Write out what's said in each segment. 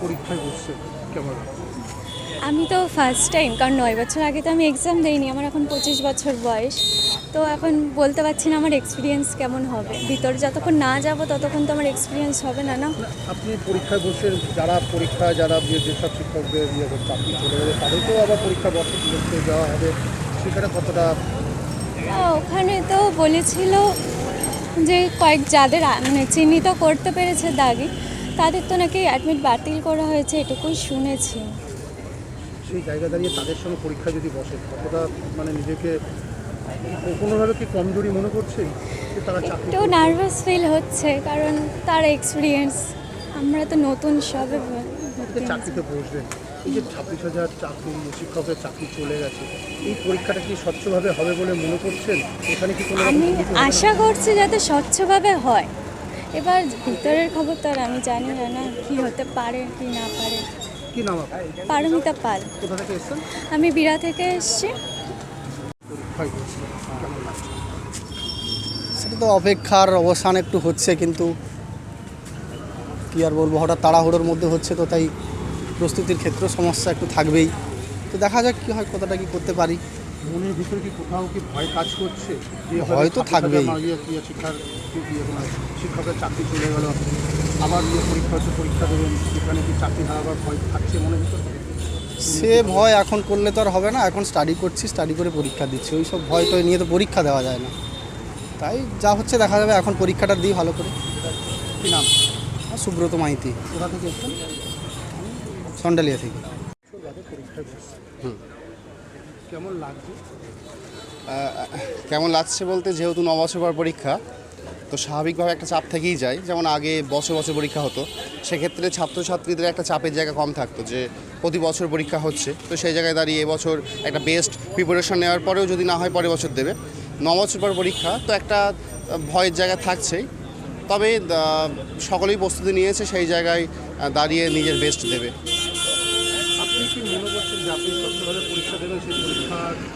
পরীক্ষায় বসছে। কেমন আমি তো ফার্স্ট টাইম কারণ নয় বছর আগে তো আমি এক্সাম দেইনি আমার এখন পঁচিশ বছর বয়স। তো এখন বলতে পারছি না আমার এক্সপিরিয়েন্স কেমন হবে। ভিতরে যতক্ষণ না যাব ততক্ষণ তো আমার এক্সপিরিয়েন্স হবে না না? আপনি পরীক্ষায় বসে যারা পরীক্ষা যারা যেসব শিক্ষকদের ইয়ে করছে আপনি চলে গেলে তাদেরকেও আবার পরীক্ষা বসে করতে দেওয়া হবে। সেখানে কতটা ওখানে তো বলেছিল যে কয়েক যাদের মানে চিহ্নিত করতে পেরেছে দাগি তাদের তো নাকি অ্যাডমিট বাতিল করা হয়েছে এটুকুই শুনেছি। সেই জায়গা দাঁড়িয়ে তাদের সঙ্গে পরীক্ষা যদি বসে কতটা মানে নিজেকে কোনোভাবে কি কমজোরি মনে করছেন তারা একটু নার্ভাস ফিল হচ্ছে কারণ তার এক্সপিরিয়েন্স আমরা তো নতুন সবে চাকরিতে বসবেন এই যে ছাব্বিশ হাজার চাকরি শিক্ষকের চাকরি চলে গেছে এই পরীক্ষাটা কি স্বচ্ছভাবে হবে বলে মনে করছেন? এখানে কি আমি? আশা করছি যাতে স্বচ্ছভাবে হয়। এবার ভিতরের খবর তো আর আমি জানি না না কি হতে পারে কি না পারে। কি নাম পারমিতা পাল। কোথা থেকে এসছেন? আমি বিড়া থেকে এসেছি। সেটা তো অপেক্ষার অবসান একটু হচ্ছে কিন্তু কী আর বলব হঠাৎ তাড়াহুড়োর মধ্যে হচ্ছে তো তাই প্রস্তুতির ক্ষেত্রে সমস্যা একটু থাকবেই। তো দেখা যাক কী হয় কতটা কি করতে পারি। মনের ভিতরে কি কোথাও কি ভয় কাজ করছে? ভয় তো 26,000 থাকবেই। ইয়ে শিক্ষার শিক্ষকের চাকরি চলে গেল আবার ইয়ে পরীক্ষা হচ্ছে পরীক্ষা দেবেন সেখানে কি চাকরি হারাবার ভয় থাকছে মনের ভিতরে? সে ভয় এখন করলে তো আর হবে না এখন স্টাডি করছি স্টাডি করে পরীক্ষা দিচ্ছি ওই সব ভয় টয় নিয়ে তো পরীক্ষা দেওয়া যায় না। তাই যা হচ্ছে দেখা যাবে এখন পরীক্ষাটা দিই ভালো করে। কি নাম? সুব্রত মাইতি। কোথা থেকে সন্ডালিয়া থেকে। বসছে কেমন লাগছে? কেমন লাগছে বলতে যেহেতু ন বছর পর পরীক্ষা, তো স্বাভাবিকভাবে একটা চাপ থেকেই যায়। যেমন আগে বছর বছর পরীক্ষা হতো, সেক্ষেত্রে ছাত্রছাত্রীদের একটা চাপের জায়গা কম থাকতো যে প্রতি বছর পরীক্ষা হচ্ছে। তো সেই জায়গায় দাঁড়িয়ে এবছর একটা বেস্ট প্রিপারেশন নেওয়ার পরেও যদি না হয় পরের বছর দেবে। ন বছর পর পরীক্ষা তো একটা ভয়ের জায়গা থাকছেই। তবে সকলেই প্রস্তুতি নিয়েছে, সেই জায়গায় দাঁড়িয়ে নিজের বেস্ট দেবে আপনি কি মনে করছেন যে আপনি স্বচ্ছভাবে পরীক্ষা দেবেন সেই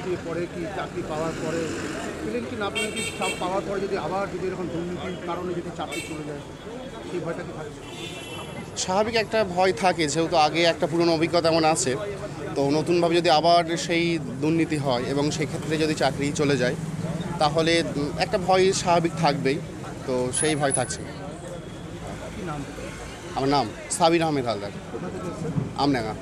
দিয়ে পরে কি চাকরি পাওয়ার পরে পেলেন কি না পেলেন কি চাপ পাওয়ার পরে যদি আবার যদি এরকম দুর্নীতির কারণে যদি চাকরি চলে যায় সেই ভয়টা কি থাকছে স্বাভাবিক একটা ভয় থাকে যেহেতু আগে একটা পুরনো অভিজ্ঞতা এমন আছে। তো নতুনভাবে যদি আবার সেই দুর্নীতি হয় এবং সেক্ষেত্রে যদি চাকরি চলে যায় তাহলে একটা ভয় স্বাভাবিক থাকবেই। তো সেই ভয় থাকছে। আমার নাম সাবির আহমেদ হালদার। থেকে আমডাঙ্গা।